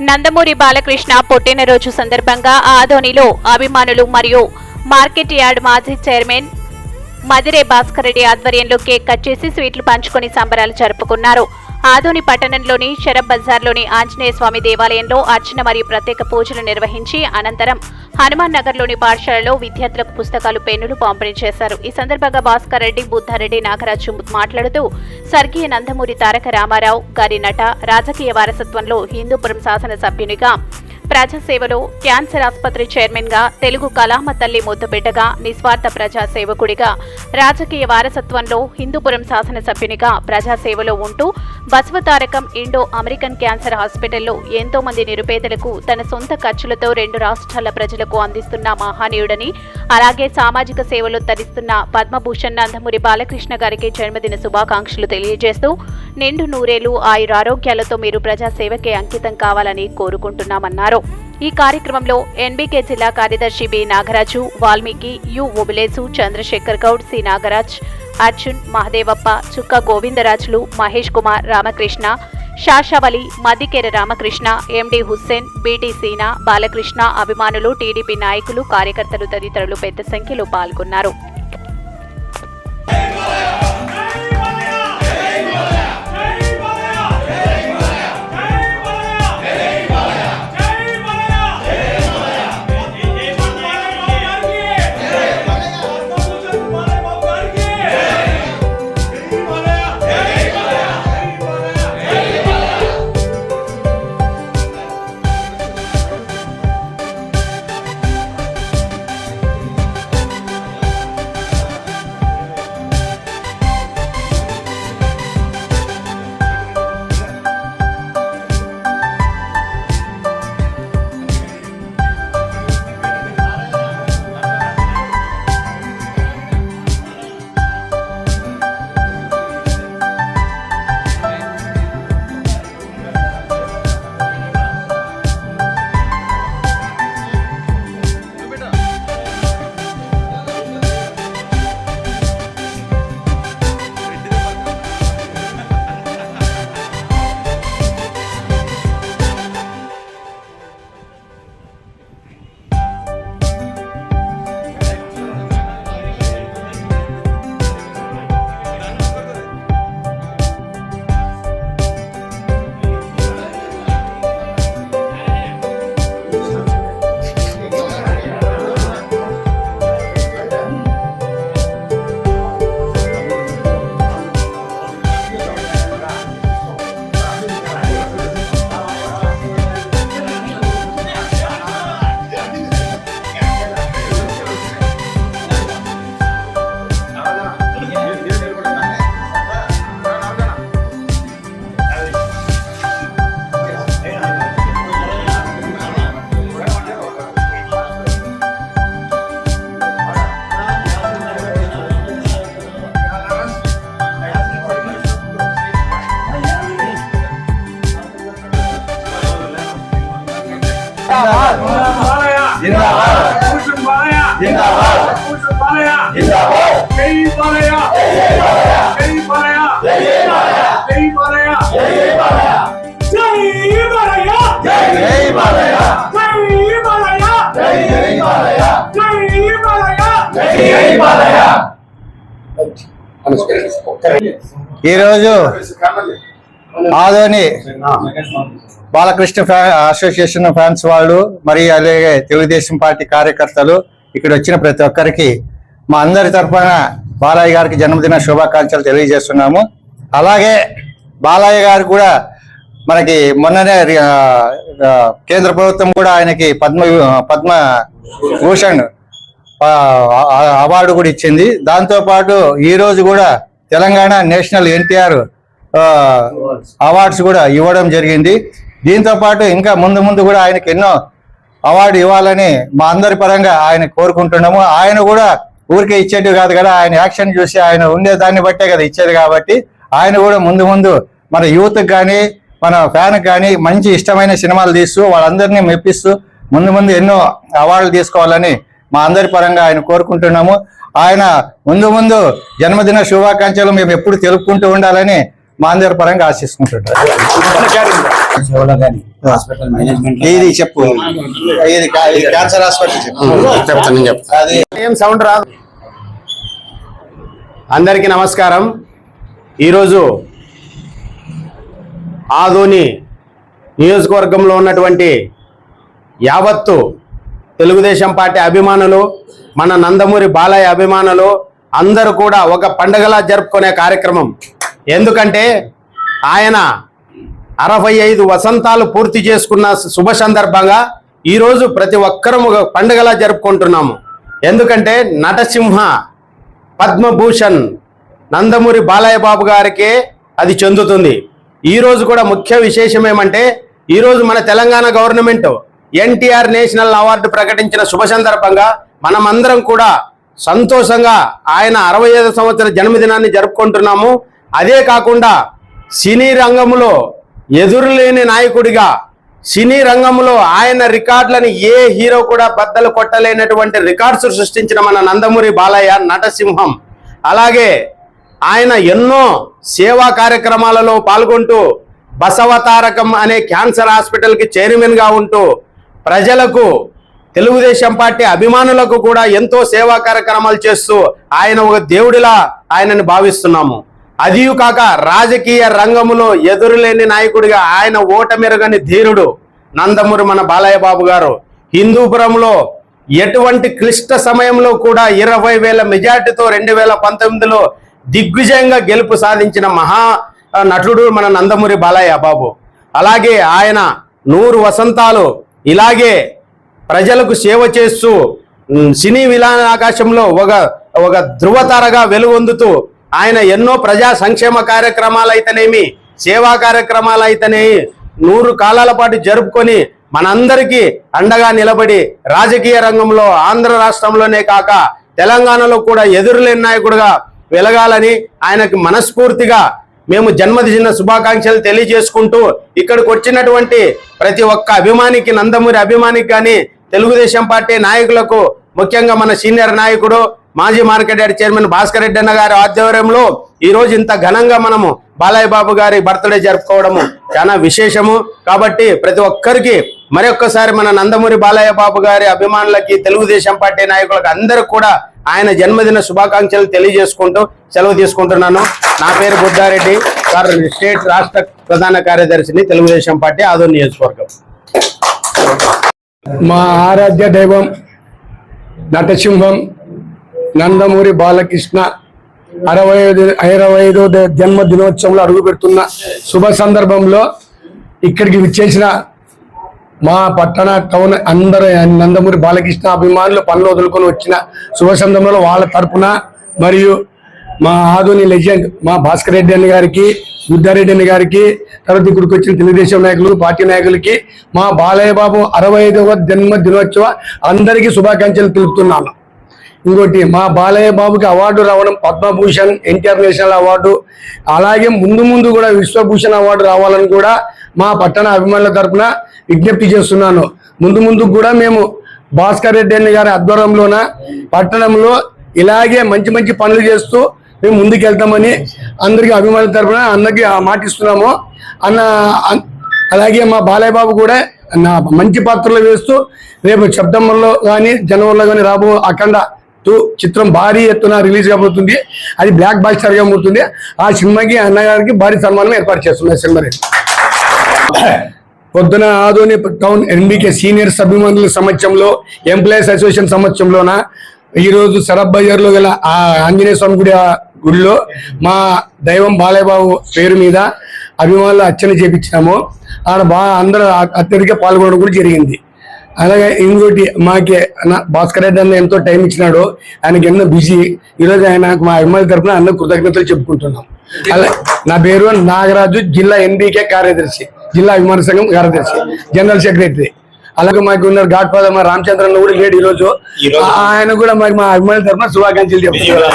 నందమూరి బాలకృష్ణ పుట్టినరోజు సందర్భంగా ఆదోనిలో అభిమానులు మరియు మార్కెట్ యార్డ్ మాజీ చైర్మన్ మదిరే భాస్కర్ రెడ్డి ఆధ్వర్యంలో కేక్ కట్ చేసి స్వీట్లు పంచుకొని సంబరాలు జరుపుకున్నారు. ఆదోని పట్టణంలోని షరబ్ బజార్లోని ఆంజనేయ స్వామి దేవాలయంలో అర్చన మరియు ప్రత్యేక పూజలు నిర్వహించి అనంతరం హనుమాన్ నగర్లోని పాఠశాలలో విద్యార్థులకు పుస్తకాలు పెన్నులు పంపిణీ చేశారు. ఈ సందర్భంగా భాస్కర్ రెడ్డి బుద్ధారెడ్డి నాగరాజు మాట్లాడుతూ స్వర్గీయ నందమూరి తారక రామారావు గారి నట రాజకీయ వారసత్వంలో హిందూపురం శాసనసభ్యునిగా ప్రజాసేవలో క్యాన్సర్ ఆసుపత్రి చైర్మన్గా తెలుగు కలామ తల్లి ముద్దుబిడ్డగా నిస్వార్థ ప్రజాసేవకుడిగా రాజకీయ వారసత్వంలో హిందూపురం శాసనసభ్యునిగా ప్రజాసేవలో ఉంటూ బసవతారకం ఇండో అమెరికన్ క్యాన్సర్ హాస్పిటల్లో ఎంతో మంది నిరుపేదలకు తన సొంత ఖర్చులతో రెండు రాష్ట్రాల ప్రజలకు అందిస్తున్న మహానీయుడని అలాగే సామాజిక సేవలో తరిస్తున్న పద్మభూషణ్ నందమూరి బాలకృష్ణ గారికి జన్మదిన శుభాకాంక్షలు తెలియజేస్తూ నిండు నూరేలు ఆయురారోగ్యాలతో మీరు ప్రజాసేవకే అంకితం కావాలని కోరుకుంటున్నామన్నారు. ఈ కార్యక్రమంలో ఎన్బీకే జిల్లా కార్యదర్శి B Nagaraju Valmiki U Obilesu Chandrashekar Goud C Nagaraj Arjun Mahadevappa Chukka Govindarajulu Mahesh Kumar Ramakrishna Shashavali Madikera Ramakrishna MD Hussain BT Seena Balakrishna అభిమానులు టీడీపీ నాయకులు కార్యకర్తలు తదితరులు పెద్ద సంఖ్యలో పాల్గొన్నారు. ఈరోజు ఆదోని బాలకృష్ణ ఫ్యా అసోసియేషన్ ఫ్యాన్స్ వాళ్ళు మరియు అలాగే తెలుగుదేశం పార్టీ కార్యకర్తలు ఇక్కడ వచ్చిన ప్రతి ఒక్కరికి మా అందరి తరఫున బాలయ్య గారికి జన్మదిన శుభాకాంక్షలు తెలియజేస్తున్నాము. అలాగే బాలయ్య గారు కూడా మనకి మొన్ననే కేంద్ర ప్రభుత్వం కూడా ఆయనకి పద్మ పద్మ భూషణ్ అవార్డు కూడా ఇచ్చింది. దాంతోపాటు ఈరోజు కూడా తెలంగాణ నేషనల్ ఎన్టీఆర్ అవార్డ్స్ కూడా ఇవ్వడం జరిగింది. దీంతో పాటు ఇంకా ముందు ముందు కూడా ఆయనకి ఎన్నో అవార్డు ఇవ్వాలని మా అందరి పరంగా ఆయన కోరుకుంటున్నాము. ఆయన కూడా ఊరికే ఇచ్చేది కాదు కదా ఆయన యాక్షన్ చూసి ఆయన ఉండే దాన్ని బట్టే కదా ఇచ్చేది కాబట్టి ఆయన కూడా ముందు ముందు మన యూత్కి కానీ మన ఫ్యాన్కి కానీ మంచి ఇష్టమైన సినిమాలు తీస్తూ వాళ్ళందరినీ మెప్పిస్తూ ముందు ముందు ఎన్నో అవార్డులు తీసుకోవాలని మా అందరి పరంగా ఆయన కోరుకుంటున్నాము. ఆయన ముందు ముందు జన్మదిన శుభాకాంక్షలు మేము ఎప్పుడు తెలుపుకుంటూ ఉండాలని మా అందరి పరంగా ఆశిస్తుంటాడు. ఇది చెప్పు? ఇది క్యాన్సర్ హాస్పిటల్ చెప్పు? చెప్తాను నేను చెప్తాను అది ఏం సౌండ్ రాదు? అందరికీ నమస్కారం. ఈరోజు ఆదోని నియోజకవర్గంలో ఉన్నటువంటి యావత్తు తెలుగుదేశం పార్టీ అభిమానులు మన నందమూరి బాలయ్య అభిమానులు అందరూ కూడా ఒక పండగలా జరుపుకునే కార్యక్రమం. ఎందుకంటే ఆయన అరవై ఐదు వసంతాలు పూర్తి చేసుకున్న శుభ సందర్భంగా ఈరోజు ప్రతి ఒక్కరము ఒక పండుగలా జరుపుకుంటున్నాము. ఎందుకంటే నటసింహ పద్మభూషణ్ నందమూరి బాలయ్య బాబు గారికి అది చెందుతుంది. ఈరోజు కూడా ముఖ్య విశేషం ఏమంటే ఈరోజు మన Telangana government NTR national award ప్రకటించిన శుభ సందర్భంగా మనమందరం కూడా సంతోషంగా ఆయన అరవై ఐదు సంవత్సర జన్మదినాన్ని జరుపుకుంటున్నాము. అదే కాకుండా సినీ రంగంలో ఎదురులేని నాయకుడిగా సినీ రంగంలో ఆయన రికార్డులను ఏ హీరో కూడా బద్దలు కొట్టలేనటువంటి రికార్డ్స్ సృష్టించిన మన నందమూరి బాలయ్య నటసింహం. అలాగే ఆయన ఎన్నో సేవా కార్యక్రమాలలో పాల్గొంటూ బసవతారకం అనే క్యాన్సర్ హాస్పిటల్కి చైర్మన్గా ఉంటూ ప్రజలకు తెలుగుదేశం పార్టీ అభిమానులకు కూడా ఎంతో సేవా కార్యక్రమాలు చేస్తూ ఆయన ఒక దేవుడిలా ఆయనని భావిస్తున్నాము. అదియు కాక రాజకీయ రంగములో ఎదురులేని నాయకుడిగా ఆయన ఓటమిరగని ధీరుడు నందమూరి మన బాలయ్య బాబు గారు. హిందూపురంలో ఎటువంటి క్లిష్ట సమయంలో కూడా ఇరవై వేల మెజార్టీతో రెండు వేల పంతొమ్మిదిలో దిగ్విజయంగా గెలుపు సాధించిన మహా నటుడు మన నందమూరి బాలయ్య బాబు అలాగే ఆయన నూరు వసంతాలు ఇలాగే ప్రజలకు సేవ చేస్తూ సినీ విలాన ఆకాశంలో ఒక ఒక ధృవతారగా వెలుగొందుతూ ఆయన ఎన్నో ప్రజా సంక్షేమ కార్యక్రమాలు అయితేనేమి సేవా కార్యక్రమాలు అయితేనేమి నూరు కాలాల పాటు జరుపుకొని మనందరికీ అండగా నిలబడి రాజకీయ రంగంలో ఆంధ్ర రాష్ట్రంలోనే కాక తెలంగాణలో కూడా ఎదురులేని నాయకుడుగా వెలగాలని ఆయనకి మనస్ఫూర్తిగా మేము జన్మదిన శుభాకాంక్షలు తెలియజేసుకుంటూ ఇక్కడికి వచ్చినటువంటి ప్రతి ఒక్క అభిమానికి నందమూరి అభిమానికి కానీ తెలుగుదేశం పార్టీ నాయకులకు ముఖ్యంగా మన సీనియర్ నాయకుడు మాజీ market yard chairman Bhaskar Reddy అన్న గారి ఆధ్వర్యంలో ఈ రోజు ఇంత ఘనంగా మనము బాలయ్య బాబు గారి బర్త్డే జరుపుకోవడము చాలా విశేషము. కాబట్టి ప్రతి ఒక్కరికి మరొక్కసారి మన నందమూరి బాలయ్య బాబు గారి అభిమానులకి తెలుగుదేశం పార్టీ నాయకులకు అందరికి కూడా ఆయన జన్మదిన శుభాకాంక్షలు తెలియజేసుకుంటూ సెలవు తీసుకుంటున్నాను. నా పేరు బుద్ధారెడ్డి సార్ స్టేట్ రాష్ట్ర ప్రధాన కార్యదర్శిని తెలుగుదేశం పార్టీ ఆదో నియోజకవర్గం. మా ఆరాధ్య దైవం నటసింహం నందమూరి బాలకృష్ణ అరవై ఐదు ఇరవై ఐదో జన్మ దినోత్సవంలో అడుగు పెడుతున్న శుభ సందర్భంలో ఇక్కడికి విచ్చేసిన మా పట్టణ టౌన్ అందరూ నందమూరి బాలకృష్ణ అభిమానులు పనులు వదులుకొని వచ్చిన శుభ సందర్భంలో వాళ్ళ తరపున మరియు మా ఆధుని లెజెండ్ మా భాస్కర్ రెడ్డి అన్న గారికి బుద్ధారెడ్డి అన్న గారికి తర్వాత ఇక్కడికి వచ్చిన తెలుగుదేశం నాయకులు పార్టీ నాయకులకి మా బాలయ్య బాబు అరవై ఐదవ జన్మ దినోత్సవ అందరికీ శుభాకాంక్షలు తెలుపుతున్నాను. ఇంకోటి మా బాలయ్య బాబుకి అవార్డు రావడం పద్మభూషణ్ ఎన్టీఆర్ నేషనల్ అవార్డు. అలాగే ముందు ముందు కూడా విశ్వభూషణ్ అవార్డు రావాలని కూడా మా పట్టణ అభిమానుల తరఫున విజ్ఞప్తి చేస్తున్నాను. ముందు ముందు కూడా మేము భాస్కర్ రెడ్డి అన్న గారి ఆధ్వర్యంలోన పట్టణంలో ఇలాగే మంచి మంచి పనులు చేస్తూ మేము ముందుకెళ్తామని అందరికీ అభిమానుల తరఫున అందరికీ మాటిస్తున్నాము అన్న అలాగే మా బాలయ్య బాబు కూడా నా మంచి పాత్రలు వేస్తూ రేపు సెప్టెంబర్లో కానీ జనవరిలో కానీ రాబో అఖండ టూ చిత్రం భారీ ఎత్తున రిలీజ్ కాబోతుంది. అది బ్లాక్ బాస్టర్గా ఉంటుంది ఆ సినిమాకి అన్నగారికి భారీ సన్మానం ఏర్పాటు చేస్తున్నాయి సినిమా పొద్దున ఆదోని టౌన్ ఎన్బికే సీనియర్స్ అభిమానుల సమక్షంలో ఎంప్లాయీస్ అసోసియేషన్ సమక్షంలోన ఈ రోజు సరబ్ బజార్లో గల ఆ ఆంజనేయ స్వామి గుడి గుడిలో మా దైవం బాలయ్యబాబు పేరు మీద అభిమానులు అర్చన చేపించాము ఆడ బాగా అందరూ అత్యధిక పాల్గొనడం కూడా జరిగింది. అలాగే ఇంకోటి మాకి భాస్కర్ రెడ్డి అన్న ఎంతో టైం ఇచ్చినాడు. ఆయనకి ఎన్నో బిజీ. ఈరోజు ఆయన మా అభిమానుల తరపున అన్న కృతజ్ఞతలు చెప్పుకుంటున్నాం. అలా నా పేరు నాగరాజు జిల్లా ఎన్బికే కార్యదర్శి జిల్లా అభిమాన సంఘం కార్యదర్శి జనరల్ సెక్రటరీ. అలాగే మాకు ఉన్నారు గాడ్ ఫాదర్ మా రామచంద్రన్ కూడా లేడు ఈ రోజు? ఆయన కూడా మాకు మా అభిమానుల తరపున శుభాకాంక్షలు చెప్తున్నారు